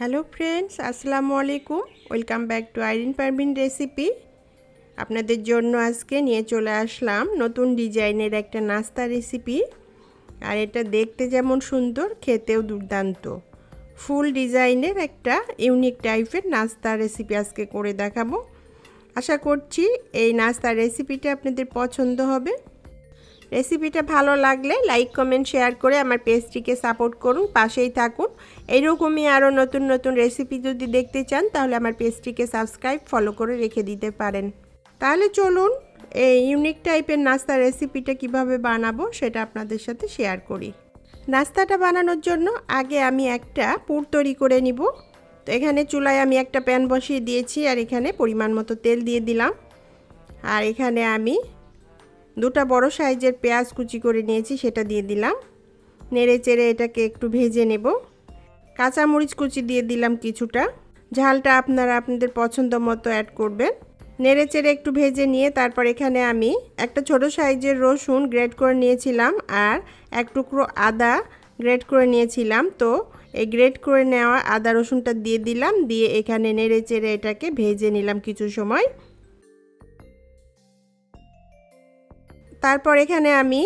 Hello friends আসসালামু আলাইকুম welcome back to Irin Parvin recipe আপনাদের জন্য আজকে নিয়ে চলে আসলাম নতুন ডিজাইনের একটা নাস্তা রেসিপি আর এটা দেখতে যেমন সুন্দর, খেতেও দুর্দান্ত। ফুল ডিজাইনের একটা ইউনিক টাইপের নাস্তা রেসিপি আজকে করে দেখাবো। আশা করছি এই নাস্তার রেসিপিটা আপনাদের পছন্দ হবে। রেসিপিটা ভালো লাগলে লাইক, কমেন্ট, শেয়ার করে আমার পেজটিকে সাপোর্ট করুন, পাশেই থাকুন। এইরকমই আরও নতুন নতুন রেসিপি যদি দেখতে চান, তাহলে আমার পেজটিকে সাবস্ক্রাইব, ফলো করে রেখে দিতে পারেন। তাহলে চলুন এই ইউনিক টাইপের নাস্তা রেসিপিটা কীভাবে বানাবো সেটা আপনাদের সাথে শেয়ার করি। নাস্তাটা বানানোর জন্য আগে আমি একটা পুর তৈরি করে নিব। তো এখানে চুলায় আমি একটা প্যান বসিয়ে দিয়েছি আর এখানে পরিমাণ মতো তেল দিয়ে দিলাম। আর এখানে আমি দুটা বড় সাইজের পেঁয়াজ কুচি করে নিয়েছি, সেটা দিয়ে দিলাম। নেড়ে চেড়ে এটাকে একটু ভেজে নেব। কাঁচামরিচ কুচি দিয়ে দিলাম কিছুটা। ঝালটা আপনারা আপনাদের পছন্দ মতো অ্যাড করবেন। নেড়ে চেড়ে একটু ভেজে নিয়ে তারপর এখানে আমি একটা ছোট সাইজের রসুন গ্রেড করে নিয়েছিলাম আর এক টুকরো আদা গ্রেড করে নিয়েছিলাম। তো এই গ্রেড করে নেওয়া আদা রসুনটা দিয়ে দিলাম, দিয়ে এখানে নেড়ে চেড়ে এটাকে ভেজে নিলাম কিছু সময়। তারপর এখানে আমি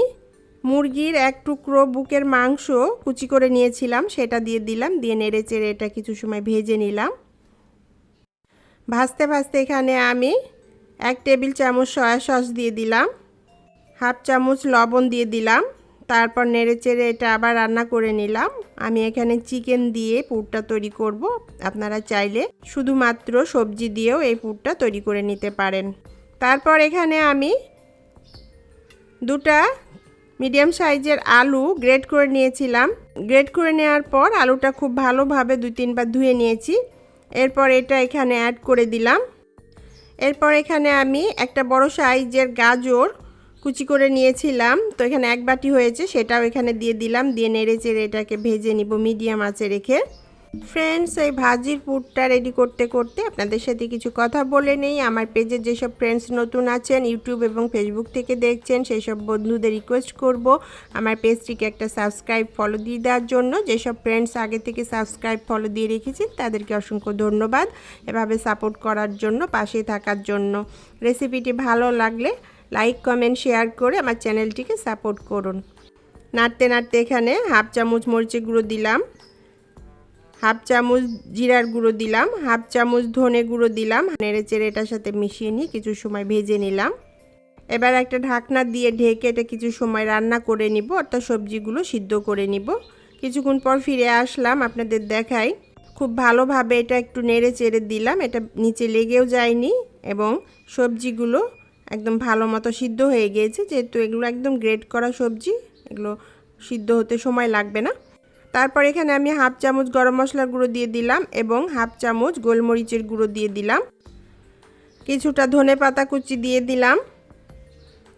মুরগির এক টুকরো বুকের মাংস কুচি করে নিয়েছিলাম, সেটা দিয়ে দিলাম, দিয়ে নেড়ে চেড়ে এটা কিছু সময় ভেজে নিলাম। ভাজতে ভাজতে এখানে আমি এক টেবিল চামচ সয়া সস দিয়ে দিলাম, হাফ চামচ লবণ দিয়ে দিলাম, তারপর নেড়ে চেড়ে এটা আবার রান্না করে নিলাম। আমি এখানে চিকেন দিয়ে পুরটা তৈরি করব, আপনারা চাইলে শুধুমাত্র সবজি দিয়েও এই পুরটা তৈরি করে নিতে পারেন। তারপর এখানে আমি দুটা মিডিয়াম সাইজের আলু গ্রেড করে নিয়েছিলাম। গ্রেড করে নেওয়ার পর আলুটা খুব ভালোভাবে দুই তিনবার ধুয়ে নিয়েছি। এরপর এটা এখানে অ্যাড করে দিলাম। এরপর এখানে আমি একটা বড় সাইজের গাজর কুচি করে নিয়েছিলাম। তো এখানে এক বাটি হয়েছে, সেটাও এখানে দিয়ে দিলাম। দিয়ে নেড়ে চেড়ে এটাকে ভেজে নিব মিডিয়াম আঁচে রেখে। ফ্রেন্ডস এই ভাজির পুরটা রেডি করতে করতে আপনাদের সাথে কিছু কথা বলে নেই। আমার পেজে যেসব ফ্রেন্ডস নতুন আছেন ইউটিউব এবং ফেসবুক থেকে দেখছেন সেই সব বন্ধুদের রিকোয়েস্ট করব। আমার পেজটিকে একটা সাবস্ক্রাইব ফলো দিয়ে দেওয়ার জন্য। যেসব ফ্রেন্ডস আগে থেকে সাবস্ক্রাইব ফলো দিয়ে রেখেছি তাদেরকে অসংখ্য ধন্যবাদ। এভাবে সাপোর্ট করার জন্য, পাশে থাকার জন্য। রেসিপিটি ভালো লাগলে লাইক কমেন্ট শেয়ার করে আমার চ্যানেলটিকে সাপোর্ট করুন। নাড়তে নাড়তে এখানে হাফ চামচ মরিচের গুঁড়ো দিলাম। হাফ চামচ জিরার গুঁড়ো দিলাম, হাফ চামচ ধনে গুঁড়ো দিলাম, নেড়ে চেড়ে এটার সাথে মিশিয়ে নিয়ে কিছু সময় ভেজে নিলাম। এবার একটা ঢাকনা দিয়ে ঢেকে এটা কিছু সময় রান্না করে নিব, অর্থাৎ সবজিগুলো সিদ্ধ করে নিব। কিছুক্ষণ পর ফিরে আসলাম আপনাদের দেখাই। খুব ভালোভাবে এটা একটু নেড়ে চেড়ে দিলাম, এটা নিচে লেগেও যায়নি এবং সবজিগুলো একদম ভালো মতো সিদ্ধ হয়ে গিয়েছে যেহেতু এগুলো একদম গ্রেট করা সবজি, এগুলো সিদ্ধ হতে সময় লাগবে না। তারপর এখানে আমি হাফ চামচ গরম মশলার গুঁড়ো দিয়ে দিলাম এবং হাফ চামচ গোলমরিচের গুঁড়ো দিয়ে দিলাম। কিছুটা ধনে পাতা কুচি দিয়ে দিলাম।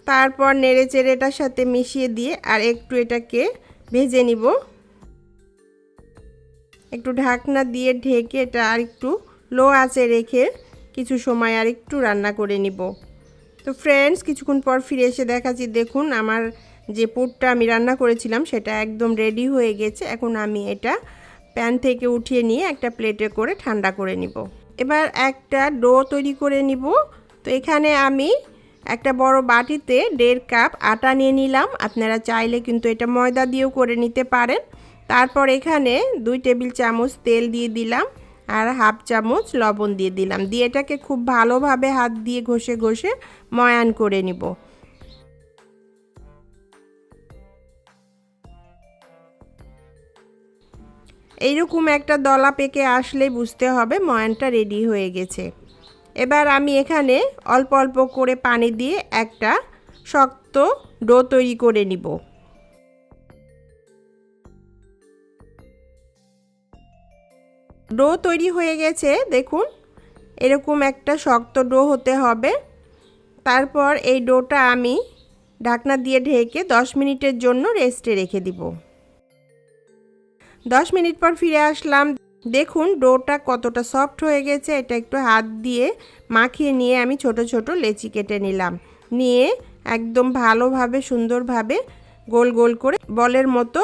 তারপর নেড়ে চেড়ে এটার সাথে মিশিয়ে দিয়ে আর একটু এটাকে ভেজে নিব। একটু ঢাকনা দিয়ে ঢেকে এটা আর একটু লো আঁচে রেখে কিছু সময় আর একটু রান্না করে নিব। তো ফ্রেন্ডস কিছুক্ষণ পর ফিরে এসে দেখাচ্ছি। দেখুন, আমার যে পুরটা আমি রান্না করেছিলাম, সেটা একদম রেডি হয়ে গেছে। এখন আমি এটা প্যান থেকে উঠিয়ে নিয়ে একটা প্লেটে করে ঠান্ডা করে নিব। এবার একটা ডো তৈরি করে নিব। তো এখানে আমি একটা বড় বাটিতে দেড় কাপ আটা নিয়ে নিলাম। আপনারা চাইলে কিন্তু এটা ময়দা দিয়েও করে নিতে পারেন। তারপর এখানে দুই টেবিল চামচ তেল দিয়ে দিলাম আর হাফ চামচ লবণ দিয়ে দিলাম। দিয়ে এটাকে খুব ভালোভাবে হাত দিয়ে ঘষে ঘষে ময়ান করে নিব। এইরকম একটা দলা পেকে আসলে বুঝতে হবে, ময়ানটা রেডি হয়ে গেছে। এবার আমি এখানে অল্প অল্প করে পানি দিয়ে একটা শক্ত ডো তৈরি করে নিব। ডো তৈরি হয়ে গেছে, দেখুন, এরকম একটা শক্ত ডো হতে হবে। তারপর এই ডোটা আমি ঢাকনা দিয়ে ঢেকে 10 মিনিটের জন্য রেস্টে রেখে দিব। দশ মিনিট পর ফিরে আসলাম। দেখুন ডোটা কতটা সফট হয়ে গেছে। এটা একটু হাত দিয়ে মাখিয়ে নিয়ে আমি ছোট ছোট লেচি কেটে নিলাম। নিয়ে একদম ভালোভাবে, সুন্দরভাবে গোল গোল করে বলের মতো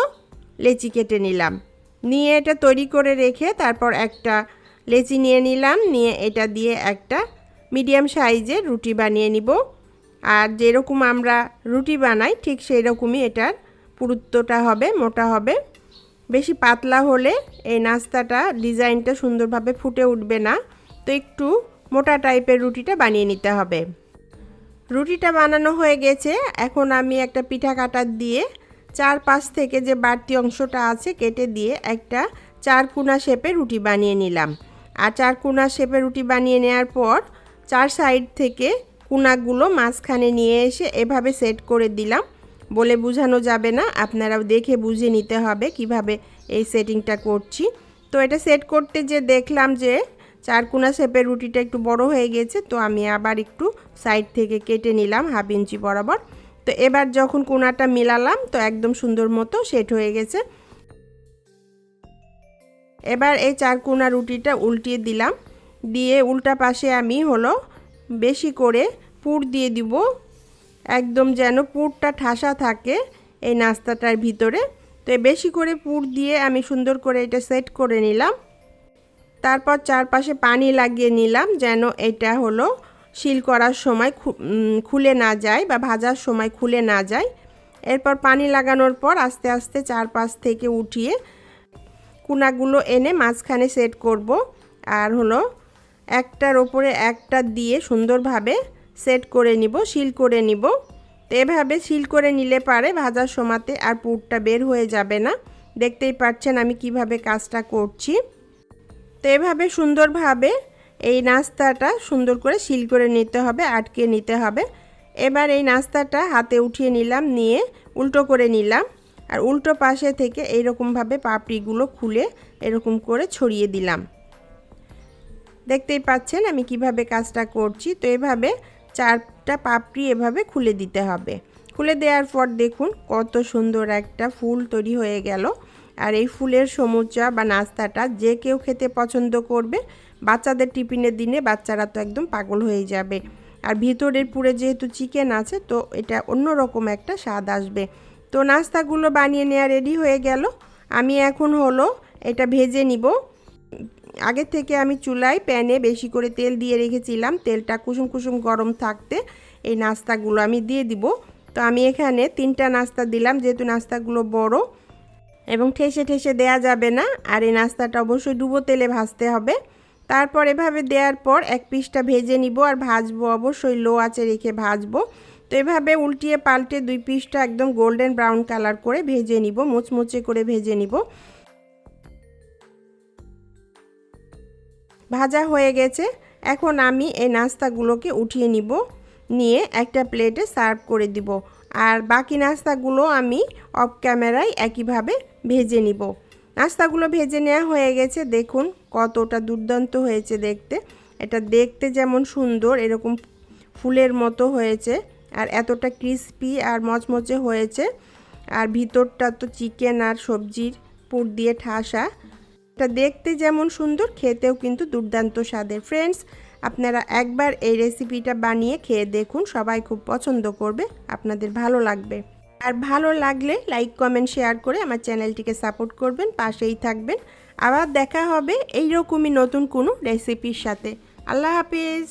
লেচি কেটে নিলাম। নিয়ে এটা তৈরি করে রেখে তারপর একটা লেচি নিয়ে নিলাম। নিয়ে এটা দিয়ে একটা মিডিয়াম সাইজের রুটি বানিয়ে নিব। আর যেরকম আমরা রুটি বানাই, ঠিক সেই রকমই এটার পুরুত্বটা হবে, মোটা হবে। বেশি পাতলা হলে এই নাস্তাটা ডিজাইনটা সুন্দরভাবে ফুটে উঠবে না। তো একটু মোটা টাইপের রুটিটা বানিয়ে নিতে হবে। রুটিটা বানানো হয়ে গেছে। এখন আমি একটা পিঠা কাটার দিয়ে চার পাশ থেকে যে বাড়তি অংশটা আছে কেটে দিয়ে একটা চার কোনা শেপে রুটি বানিয়ে নিলাম। আর চার কোনা শেপে রুটি বানিয়ে নেওয়ার পর চার সাইড থেকে কোনাগুলো মাঝখানে নিয়ে এসে এভাবে সেট করে দিলাম। বলে বোঝানো যাবে না। আপনারাও দেখে বুঝে নিতে হবে কীভাবে এই সেটিংটা করছি। তো এটা সেট করতে যে দেখলাম যে চারকোনা শেপের রুটিটা একটু বড় হয়ে গেছে, তো আমি আবার একটু সাইড থেকে কেটে নিলাম হাফ ইঞ্চি বরাবর। তো এবার যখন কোনাটা মিলালাম, তো একদম সুন্দর মতো সেট হয়ে গেছে। এবার এই চারকোনা রুটিটা উল্টিয়ে দিলাম। দিয়ে উল্টা পাশে আমি হলো বেশি করে পুর দিয়ে দিব একদম যেন পুরটা ঠাসা থাকে এই নাস্তাটার ভিতরে। তো বেশি করে পুর দিয়ে আমি সুন্দর করে এটা সেট করে নিলাম। তারপর চারপাশে পানি লাগিয়ে নিলাম যেন এটা হলো শিল করার সময় খুলে না যায় বা ভাজার সময় খুলে না যায়। এরপর পানি লাগানোর পর আস্তে আস্তে চারপাশ থেকে উঠিয়ে কুনাগুলো এনে মাঝখানে সেট করব। আর হলো একটার ওপরে একটা দিয়ে সুন্দরভাবে সেট করে নিব, শিল করে নিব। তো এভাবে শিল করে নিলে পারে ভাজার সময়তে আর পুরটা বের হয়ে যাবে না। দেখতেই পাচ্ছেন আমি কীভাবে কাজটা করছি। তো এভাবে সুন্দরভাবে এই নাস্তাটা সুন্দর করে শিল করে নিতে হবে, আটকে নিতে হবে। এবার এই নাস্তাটা হাতে উঠিয়ে নিলাম, নিয়ে উল্টো করে নিলাম। আর উল্টো পাশে থেকে এইরকমভাবে পাপড়িগুলো খুলে এরকম করে ছড়িয়ে দিলাম। দেখতেই পাচ্ছেন আমি কীভাবে কাজটা করছি। তো এভাবে চারটা পাপড়ি এভাবে খুলে দিতে হবে। খুলে দেওয়ার পর দেখুন কত সুন্দর একটা ফুল তৈরি হয়ে গেল। আর এই ফুলের সমুচা বা নাস্তাটা যে কেউ খেতে পছন্দ করবে, বাচ্চাদের টিফিনের দিনে বাচ্চারা তো একদম পাগল হয়ে যাবে। আর ভিতরের পুরে যেহেতু চিকেন আছে, তো এটা অন্যরকম একটা স্বাদ আসবে। তো নাস্তাগুলো বানিয়ে নেওয়া রেডি হয়ে গেল। আমি এখন হলো এটা ভেজে নিব। আগে থেকে আমি চুলায় প্যানে বেশি করে তেল দিয়ে রেখেছিলাম। তেলটা কুসুম কুসুম গরম থাকতে এই নাস্তাগুলো আমি দিয়ে দিব। তো আমি এখানে তিনটা নাস্তা দিলাম, যেহেতু নাস্তাগুলো বড় এবং ঠেসে ঠেসে দেয়া যাবে না, আর এই নাস্তাটা অবশ্যই ডুবো তেলে ভাজতে হবে। তারপর এভাবে দেওয়ার পর এক পিসটা ভেজে নিব আর ভাজবো, অবশ্যই লো আঁচে রেখে ভাজবো। তো এভাবে উল্টিয়ে পাল্টে দুই পিসটা একদম গোল্ডেন ব্রাউন কালার করে ভেজে নিব, মুচমুচে করে ভেজে নিব। ভাজা হয়ে গেছে। এখন আমি এই নাস্তাগুলোকে উঠিয়ে নিব। নিয়ে একটা প্লেটে সার্ভ করে দিব। আর বাকি নাস্তাগুলো আমি অফ ক্যামেরায় একইভাবে ভেজে নিব। নাস্তাগুলো ভেজে নেওয়া হয়ে গেছে। দেখুন কতটা দুর্দান্ত হয়েছে দেখতে। এটা দেখতে যেমন সুন্দর, এরকম ফুলের মতো হয়েছে। আর এতটা ক্রিস্পি আর মচমচে হয়েছে। আর ভিতরটা তো চিকেন আর সবজির পুর দিয়ে ঠাসা। এটা দেখতে যেমন সুন্দর, খেতেও কিন্তু দুর্দান্ত স্বাদের। ফ্রেন্ডস আপনারা একবার এই রেসিপিটা বানিয়ে খেয়ে দেখুন, সবাই খুব পছন্দ করবে, আপনাদের ভালো লাগবে। আর ভালো লাগলে লাইক কমেন্ট শেয়ার করে আমার চ্যানেলটিকে সাপোর্ট করবেন, পাশেই থাকবেন। আবার দেখা হবে এইরকমই নতুন কোনো রেসিপির সাথে। আল্লাহ হাফিজ!